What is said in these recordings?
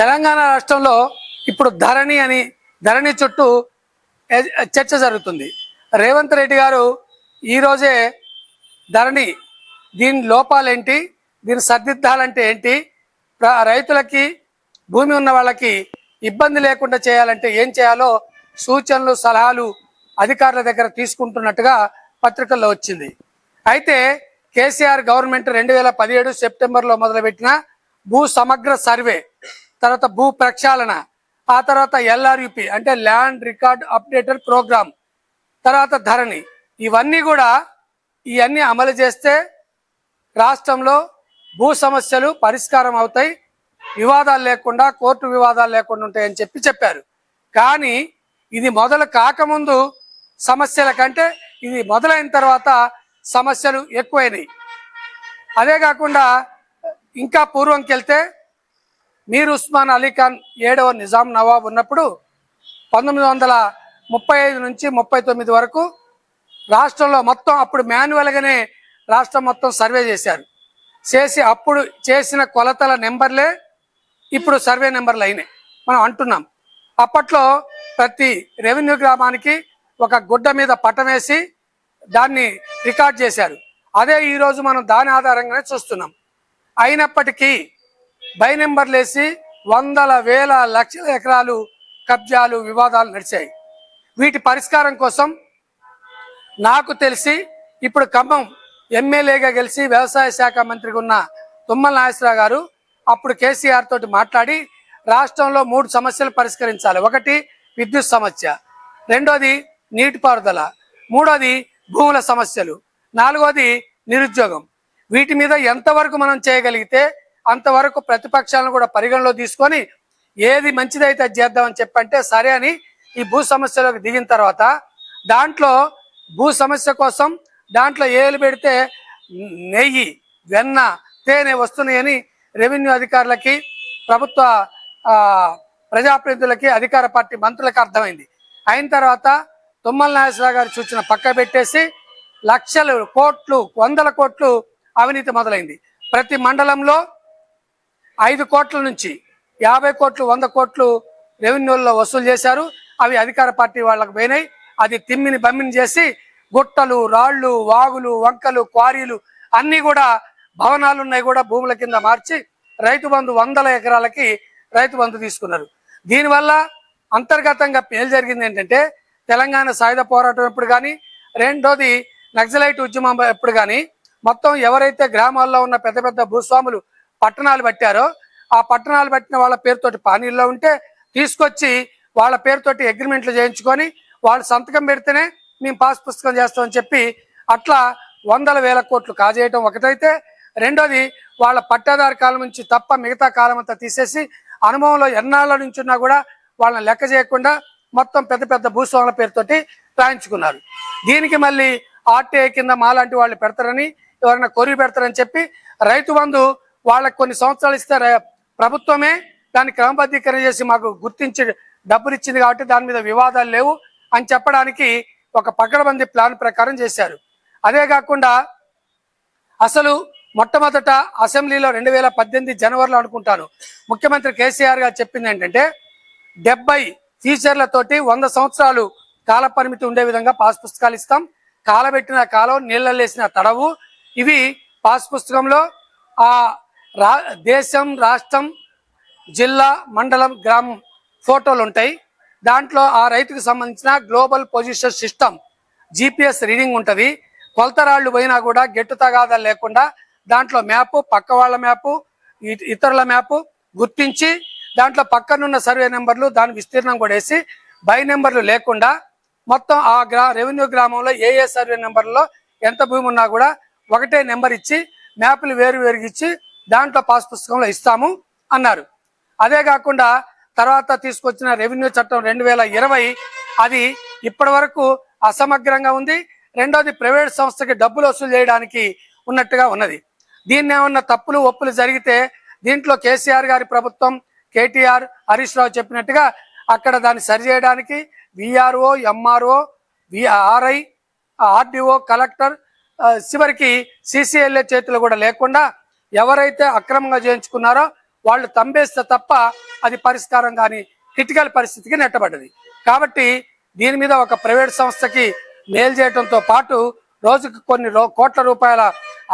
తెలంగాణ రాష్ట్రంలో ఇప్పుడు ధరణి అని ధరణి చుట్టూ చర్చ జరుగుతుంది. రేవంత్ రెడ్డి గారు ఈరోజే ధరణి దీని లోపాలేంటి దీన్ని సర్దిద్దాలంటే ఏంటి రైతులకి భూమి ఉన్న వాళ్ళకి ఇబ్బంది లేకుండా చేయాలంటే ఏం చేయాలో సూచనలు సలహాలు అధికారుల దగ్గర తీసుకుంటున్నట్టుగా పత్రికల్లో వచ్చింది. అయితే కేసీఆర్ గవర్నమెంట్ రెండు వేల పదిహేడు సెప్టెంబర్లో మొదలుపెట్టిన భూ సమగ్ర సర్వే తర్వాత భూ ప్రక్షాళన ఆ తర్వాత ఎల్ఆర్యుపి అంటే ల్యాండ్ రికార్డ్ అప్డేటర్ ప్రోగ్రామ్ తర్వాత ధరణి. ఇవన్నీ కూడా ఇవన్నీ అమలు చేస్తే రాష్ట్రంలో భూ సమస్యలు పరిష్కారం అవుతాయి. వివాదాలు లేకుండా కోర్టు వివాదాలు లేకుండా ఉంటాయని చెప్పి చెప్పారు. కానీ ఇది మొదలు కాకముందు సమస్యల కంటే ఇది మొదలైన తర్వాత సమస్యలు ఎక్కువైనాయి. అదే కాకుండా ఇంకా పూర్వంకి వెళ్తే మీర్ ఉస్మాన్ అలీ ఖాన్ ఏడవ నిజాం నవాబ్ ఉన్నప్పుడు పంతొమ్మిది వందల ముప్పై ఐదు నుంచి ముప్పై తొమ్మిది వరకు రాష్ట్రంలో మొత్తం అప్పుడు మాన్యువల్గానే రాష్ట్రం మొత్తం సర్వే చేశారు. చేసి అప్పుడు చేసిన కొలతల నెంబర్లే ఇప్పుడు సర్వే నెంబర్లు అయినాయి. మనం అంటున్నాం. అప్పట్లో ప్రతి రెవెన్యూ గ్రామానికి ఒక గుడ్డ మీద పటం వేసి దాన్ని రికార్డ్ చేశారు. అదే ఈరోజు మనం దాని ఆధారంగానే చూస్తున్నాం. అయినప్పటికీ బై నెంబర్లు వేసి వందల వేల లక్షల ఎకరాలు కబ్జాలు వివాదాలు నడిచాయి. వీటి పరిష్కారం కోసం నాకు తెలిసి ఇప్పుడు ఖమ్మం ఎమ్మెల్యేగా గెలిచి వ్యవసాయ శాఖ మంత్రిగా ఉన్న తుమ్మల నాగేశ్వరరావు గారు అప్పుడు కేసీఆర్ తోటి మాట్లాడి రాష్ట్రంలో మూడు సమస్యలు పరిష్కరించాలి. ఒకటి విద్యుత్ సమస్య రెండోది నీటిపారుదల మూడోది భూముల సమస్యలు నాలుగోది నిరుద్యోగం. వీటి మీద ఎంతవరకు మనం చేయగలిగితే అంతవరకు ప్రతిపక్షాలను కూడా పరిగణలో తీసుకొని ఏది మంచిదైతే అది చేద్దామని చెప్పంటే సరే అని ఈ భూ సమస్యలోకి దిగిన తర్వాత దాంట్లో భూ సమస్య కోసం దాంట్లో ఏలు పెడితే నెయ్యి వెన్న తేనె వస్తున్నాయని రెవెన్యూ అధికారులకి ప్రభుత్వ ప్రజాప్రతినిధులకి అధికార పార్టీ మంత్రులకు అర్థమైంది. అయిన తర్వాత తుమ్మల నాగేశ్వరరావు గారి సూచన పక్క పెట్టేసి లక్షలు కోట్లు వందల కోట్లు అవినీతి మొదలైంది. ప్రతి మండలంలో ఐదు కోట్ల నుంచి యాభై కోట్లు వంద కోట్లు రెవెన్యూల్లో వసూలు చేశారు. అవి అధికార పార్టీ వాళ్ళకు పోయినాయి. అది తిమ్మిని బమ్మిని చేసి గుట్టలు రాళ్ళు వాగులు వంకలు క్వారీలు అన్నీ కూడా భవనాలు ఉన్నాయి కూడా భూముల కింద మార్చి రైతు బంధు వందల ఎకరాలకి రైతు బంధు తీసుకున్నారు. దీనివల్ల అంతర్గతంగా ఏం జరిగింది ఏంటంటే తెలంగాణ సాయుధ పోరాటం ఎప్పుడు కానీ రెండోది నక్సలైట్ ఉద్యమం ఎప్పుడు కానీ మొత్తం ఎవరైతే గ్రామాల్లో ఉన్న పెద్ద పెద్ద భూస్వాములు పట్టణాలు పట్టారో ఆ పట్టణాలు పట్టిన వాళ్ళ పేరుతోటి పానీల్లో ఉంటే తీసుకొచ్చి వాళ్ళ పేరుతోటి అగ్రిమెంట్లు చేయించుకొని వాళ్ళు సంతకం పెడితేనే మేము పాస్ పుస్తకం చేస్తామని చెప్పి అట్లా వందల వేల కోట్లు కాజేయటం ఒకటైతే. రెండోది వాళ్ళ పట్టాదారు కాలం నుంచి తప్ప మిగతా కాలం అంతా తీసేసి అనుభవంలో ఎన్నాళ్ళ నుంచి ఉన్నా కూడా వాళ్ళని లెక్క చేయకుండా మొత్తం పెద్ద పెద్ద భూస్వాముల పేరుతోటి రాయించుకున్నారు. దీనికి మళ్ళీ ఆర్టీఐ కింద మాలాంటి వాళ్ళు పెడతారని ఎవరైనా కొరివి పెడతారని చెప్పి రైతు బంధు వాళ్ళకి కొన్ని సంవత్సరాలు ఇస్తే ప్రభుత్వమే దాన్ని క్రమబద్ధీకరణ చేసి మాకు గుర్తించి డబ్బులు ఇచ్చింది కాబట్టి దాని మీద వివాదాలు లేవు అని చెప్పడానికి ఒక పకడ్బందీ ప్లాన్ ప్రకారం చేశారు. అదే కాకుండా అసలు మొట్టమొదట అసెంబ్లీలో రెండు వేల పద్దెనిమిది జనవరిలో అనుకుంటాను ముఖ్యమంత్రి కేసీఆర్ గారు చెప్పింది ఏంటంటే డెబ్బై ఫీచర్లతోటి వంద సంవత్సరాలు కాల పరిమితి ఉండే విధంగా పాస్ పుస్తకాలు ఇస్తాం. కాలబెట్టిన కాలం నీళ్ళలేసిన తడవు. ఇవి పాస్ పుస్తకంలో ఆ రా దేశం రాష్ట్రం జిల్లా మండలం గ్రామం ఫోటోలు ఉంటాయి. దాంట్లో ఆ రైతుకు సంబంధించిన global position system GPS reading ఉంటుంది. కొలతరాళ్ళు పోయినా కూడా గెట్టు తగాదాలు లేకుండా దాంట్లో మ్యాపు పక్క వాళ్ళ మ్యాపు ఇతరుల మ్యాపు గుర్తించి దాంట్లో పక్కనున్న సర్వే నెంబర్లు దాని విస్తీర్ణం కూడా వేసి బై నెంబర్లు లేకుండా మొత్తం ఆ గ్రా రెవెన్యూ గ్రామంలో ఏ ఏ సర్వే నెంబర్లో ఎంత భూమి ఉన్నా కూడా ఒకటే నెంబర్ ఇచ్చి మ్యాప్లు వేరు వేరుగిచ్చి దాంట్లో పాస్ పుస్తకంలో ఇస్తాము అన్నారు. అదే కాకుండా తర్వాత తీసుకొచ్చిన రెవెన్యూ చట్టం రెండు వేల ఇరవై అది ఇప్పటి వరకు అసమగ్రంగా ఉంది. రెండోది ప్రైవేట్ సంస్థకి డబ్బులు వసూలు చేయడానికి ఉన్నట్టుగా ఉన్నది. దీన్ని ఏమన్నా తప్పులు ఒప్పులు జరిగితే దీంట్లో కేసీఆర్ గారి ప్రభుత్వం కేటీఆర్ హరీష్ రావు చెప్పినట్టుగా అక్కడ దాన్ని సరిచేయడానికి VRO MRO VRI RDO collector చివరికి సిసిఎల్ఏ చేతులు కూడా లేకుండా ఎవరైతే అక్రమంగా చేయించుకున్నారో వాళ్ళు తంబేస్తే తప్ప అది పరిష్కారం కానీ క్రిటికల్ పరిస్థితికి నెట్టబడ్డది. కాబట్టి దీని మీద ఒక ప్రైవేట్ సంస్థకి మేలు చేయడంతో పాటు రోజుకు కొన్ని కోట్ల రూపాయల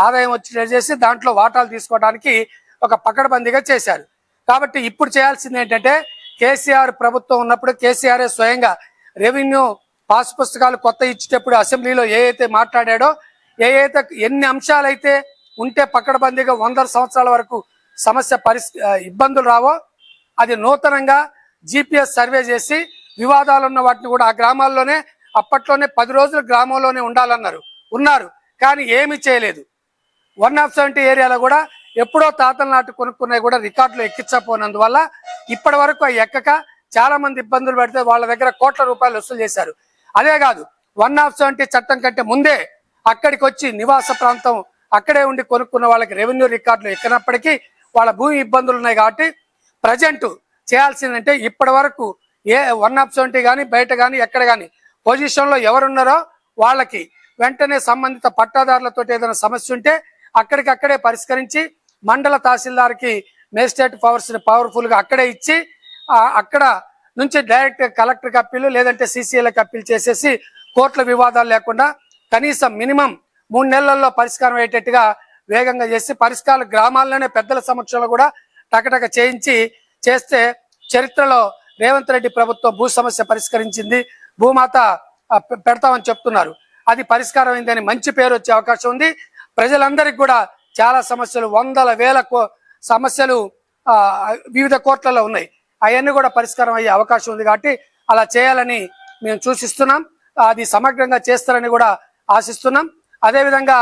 ఆదాయం వచ్చి చేసి దాంట్లో వాటాలు తీసుకోవడానికి ఒక పకడ్బందీగా చేశారు. కాబట్టి ఇప్పుడు చేయాల్సింది ఏంటంటే కేసీఆర్ ప్రభుత్వం ఉన్నప్పుడు కేసీఆర్ స్వయంగా రెవెన్యూ పాస్ పుస్తకాలు కొత్త ఇచ్చేటప్పుడు అసెంబ్లీలో ఏ అయితే మాట్లాడాడో ఏ అయితే ఎన్ని అంశాలైతే ఉంటే పక్కడబందీగా వందల సంవత్సరాల వరకు సమస్య పరిస్ ఇబ్బందులు రావో అది నూతనంగా జిపిఎస్ సర్వే చేసి వివాదాలు ఉన్న వాటిని కూడా ఆ గ్రామాల్లోనే అప్పట్లోనే పది రోజులు గ్రామంలోనే ఉండాలన్నారు. ఉన్నారు కానీ ఏమీ చేయలేదు. వన్ ఆఫ్ సెవెంటీ ఏరియాలో కూడా ఎప్పుడో తాతల నాటు కొనుక్కున్నవి కూడా రికార్డులు ఎక్కించపోనందువల్ల ఇప్పటి వరకు అవి ఎక్కక చాలా మంది ఇబ్బందులు పెడితే వాళ్ళ దగ్గర కోట్ల రూపాయలు వసూలు చేశారు. అదే కాదు వన్ ఆఫ్ సెవెంటీ చట్టం కంటే ముందే అక్కడికి వచ్చి నివాస ప్రాంతం అక్కడే ఉండి కొనుక్కున్న వాళ్ళకి రెవెన్యూ రికార్డులు ఎక్కినప్పటికీ వాళ్ళ భూమి ఇబ్బందులు ఉన్నాయి కాబట్టి ప్రజెంట్ చేయాల్సిందంటే ఇప్పటి వరకు ఏ వన్ ఆఫ్ సెవెంటీ కానీ బయట కానీ ఎక్కడ కానీ పొజిషన్లో ఎవరున్నారో వాళ్ళకి వెంటనే సంబంధిత పట్టాదారులతో ఏదైనా సమస్య ఉంటే అక్కడికక్కడే పరిష్కరించి మండల తహసీల్దార్కి మేజిస్ట్రేట్ పవర్స్ పవర్ఫుల్గా అక్కడే ఇచ్చి అక్కడ నుంచి డైరెక్ట్ కలెక్టర్ అప్పీలు లేదంటే సీసీఎల్కి అప్పీల్ చేసేసి కోర్టుల వివాదాలు లేకుండా కనీసం మినిమం మూడు నెలల్లో పరిష్కారం అయ్యేటట్టుగా వేగంగా చేసి పరిష్కారాలు గ్రామాల్లోనే పెద్దల సమక్షంలో కూడా టకటక చేయించి చేస్తే చరిత్రలో రేవంత్ రెడ్డి ప్రభుత్వం భూ సమస్య పరిష్కరించింది. భూమాత పె- పెడతామని చెప్తున్నారు. అది పరిష్కారం అయిందని మంచి పేరు వచ్చే అవకాశం ఉంది. ప్రజలందరికీ కూడా చాలా సమస్యలు వందల వేల కో- సమస్యలు వివిధ కోర్టులలో ఉన్నాయి. అవన్నీ కూడా పరిష్కారం అయ్యే అవకాశం ఉంది కాబట్టి అలా చేయాలని మేము సూచిస్తున్నాం. అది సమగ్రంగా చేస్తారని కూడా ఆశిస్తున్నాం. అదేవిధంగా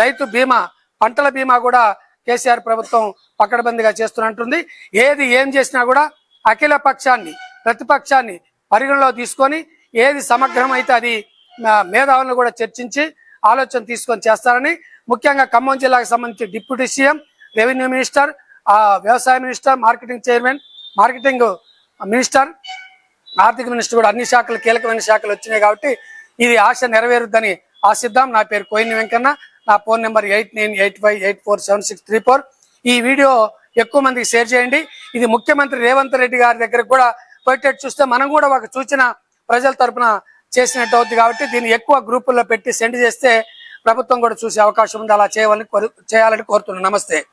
రైతు బీమా పంటల బీమా కూడా కేసీఆర్ ప్రభుత్వం పక్కడబందిగా చేస్తున్నట్టుంది. ఏది ఏం చేసినా కూడా అఖిల పక్షాన్ని ప్రతిపక్షాన్ని పరిగణలో తీసుకొని ఏది సమగ్రం అయితే అది మేధావులను కూడా చర్చించి ఆలోచన తీసుకొని చేస్తారని ముఖ్యంగా ఖమ్మం జిల్లాకు సంబంధించి డిప్యూటీ సీఎం రెవెన్యూ మినిస్టర్ వ్యవసాయ minister marketing chairman marketing minister ఆర్థిక మినిస్టర్ కూడా అన్ని శాఖలు కీలకమైన శాఖలు వచ్చినాయి కాబట్టి ఇది ఆశ నెరవేరుద్దని ఆశిద్దాం. నా పేరు కోయిన్ వెంకన్న. నా phone number eight nine eight five eight four seven six three four. ఈ వీడియో ఎక్కువ మందికి షేర్ చేయండి. ఇది ముఖ్యమంత్రి రేవంత్ రెడ్డి గారి దగ్గర కూడా పోయేటట్టు చూస్తే మనం కూడా ఒక సూచన ప్రజల తరపున చేసినట్టు అవుతుంది కాబట్టి దీన్ని ఎక్కువ గ్రూపుల్లో పెట్టి సెండ్ చేస్తే ప్రభుత్వం కూడా చూసే అవకాశం ఉంది. అలా చేయవాలని కోరు- చేయాలని కోరుతున్నాను. నమస్తే.